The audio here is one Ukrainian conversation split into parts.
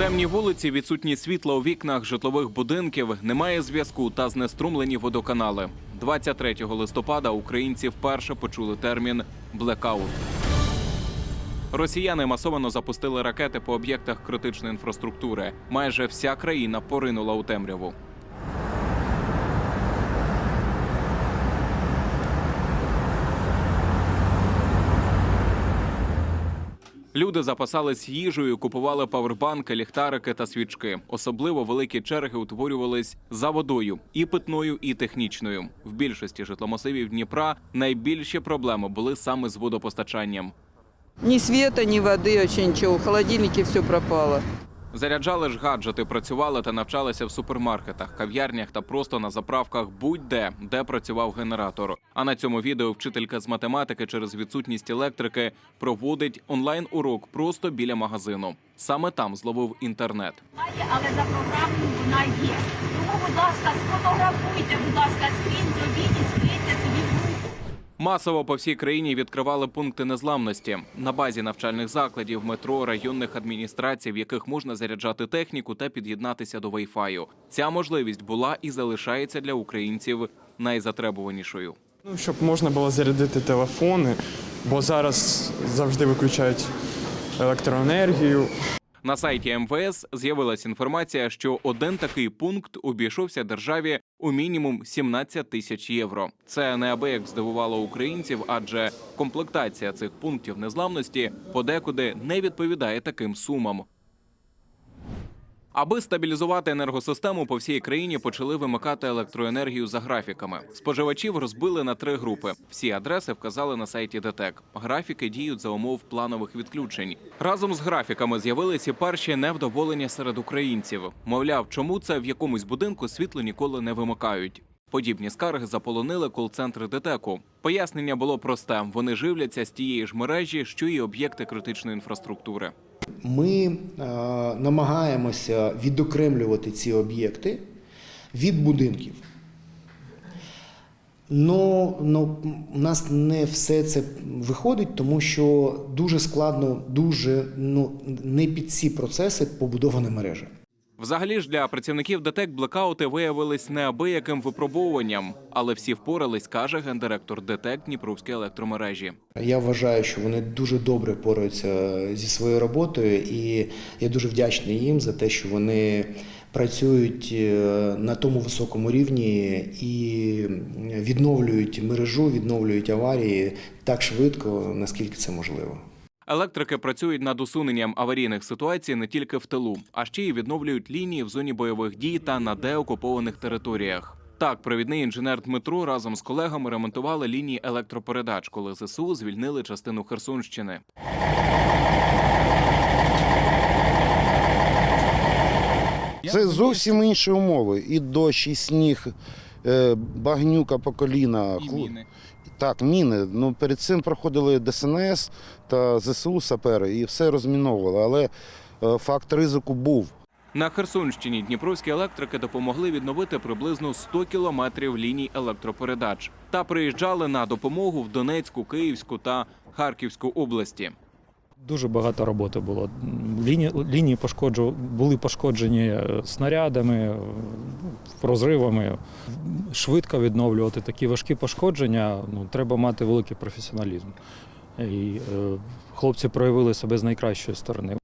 Темні вулиці, відсутні світла у вікнах житлових будинків, немає зв'язку та знеструмлені водоканали. 23 листопада українці вперше почули термін блекаут. Росіяни масовано запустили ракети по об'єктах критичної інфраструктури. Майже вся країна поринула у темряву. Люди запасались їжею, купували павербанки, ліхтарики та свічки. Особливо великі черги утворювались за водою і питною, і технічною. В більшості житломасивів Дніпра найбільші проблеми були саме з водопостачанням. Ні світа, ні води, вообще нічого. В холодильнике все пропало. Заряджали ж гаджети, працювали та навчалися в супермаркетах, кав'ярнях та просто на заправках будь-де, де працював генератор. А на цьому відео вчителька з математики через відсутність електрики проводить онлайн-урок просто біля магазину. Саме там зловив інтернет. але за програмою вона є. Тому, будь ласка, сфотографуйте, будь ласка, Масово по всій країні відкривали пункти незламності на базі навчальних закладів, метро, районних адміністрацій, в яких можна заряджати техніку та під'єднатися до Wi-Fi. Ця можливість була і залишається для українців найзатребуванішою. Ну, щоб можна було зарядити телефони, бо зараз завжди виключають електроенергію. На сайті МВС з'явилася інформація, що один такий пункт обійшовся державі у мінімум 17 тисяч євро. Це неабияк здивувало українців, адже комплектація цих пунктів незламності подекуди не відповідає таким сумам. Аби стабілізувати енергосистему, по всій країні почали вимикати електроенергію за графіками. Споживачів розбили на три групи. Всі адреси вказали на сайті ДТЕК. Графіки діють за умов планових відключень. Разом з графіками з'явилися перші невдоволення серед українців. Мовляв, чому це в якомусь будинку світло ніколи не вимикають. Подібні скарги заполонили кол-центри ДТЕКу. Пояснення було просте: вони живляться з тієї ж мережі, що й об'єкти критичної інфраструктури. Ми е, намагаємося відокремлювати ці об'єкти від будинків. Но, но у нас не все це виходить, тому що дуже складно, дуже ну, не під ці процеси побудована мережа. Взагалі ж для працівників ДТЕК блекаути виявились неабияким випробовуванням, але всі впорались, каже гендиректор ДТЕК Дніпровської електромережі. Я вважаю, що вони дуже добре пораються зі своєю роботою, і я дуже вдячний їм за те, що вони працюють е, на тому високому рівні і відновлюють мережу, відновлюють аварії так швидко, наскільки це можливо. Електрики працюють над усуненням аварійних ситуацій не тільки в тилу, а ще й відновлюють лінії в зоні бойових дій та на деокупованих територіях. Так, провідний інженер Дмитро разом з колегами ремонтували лінії електропередач, коли ЗСУ звільнили частину Херсонщини. Це зовсім інші умови. І дощ, і сніг, е, багнюка по коліна. Хло- Так, міни. Ну, перед цим проходили ДСНС та ЗСУ сапери і все розміновували. Але е, факт ризику був. На Херсонщині дніпровські електрики допомогли відновити приблизно 100 кілометрів ліній електропередач та приїжджали на допомогу в Донецьку, Київську та Харківську області. Дуже багато роботи було. Лінії, лінії пошкоджу, були пошкоджені е, снарядами, е, розривами. Швидко відновлювати такі важкі пошкодження ну, треба мати великий професіоналізм. І е, хлопці проявили себе з найкращої сторони.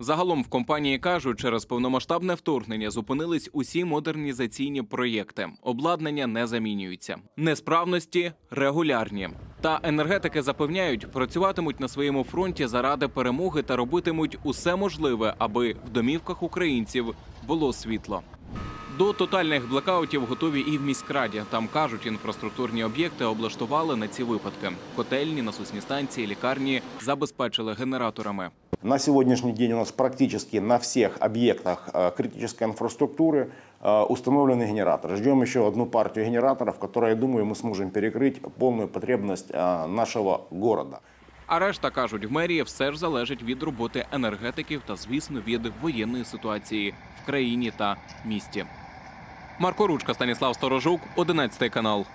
Загалом в компанії кажуть, через повномасштабне вторгнення зупинились усі модернізаційні проєкти. Обладнання не замінюється. Несправності регулярні. Та енергетики запевняють, працюватимуть на своєму фронті заради перемоги та робитимуть усе можливе, аби в домівках українців було світло. До тотальних блекаутів готові і в міськраді. Там кажуть, інфраструктурні об'єкти облаштували на ці випадки. Котельні, насосні станції, лікарні забезпечили генераторами. На сегодняшний день у нас практически на всех объектах э, критической инфраструктуры э, установлены генераторы. Ждем еще одну партию генераторов, которая, я думаю, мы сможем перекрыть полную потребность э, нашего города. А решта кажуть, в мерії все ж залежить від роботи енергетиків та, звісно, від воєнної ситуації в країні та місті. Марко Ручка, Станіслав Сторожук, 11 канал.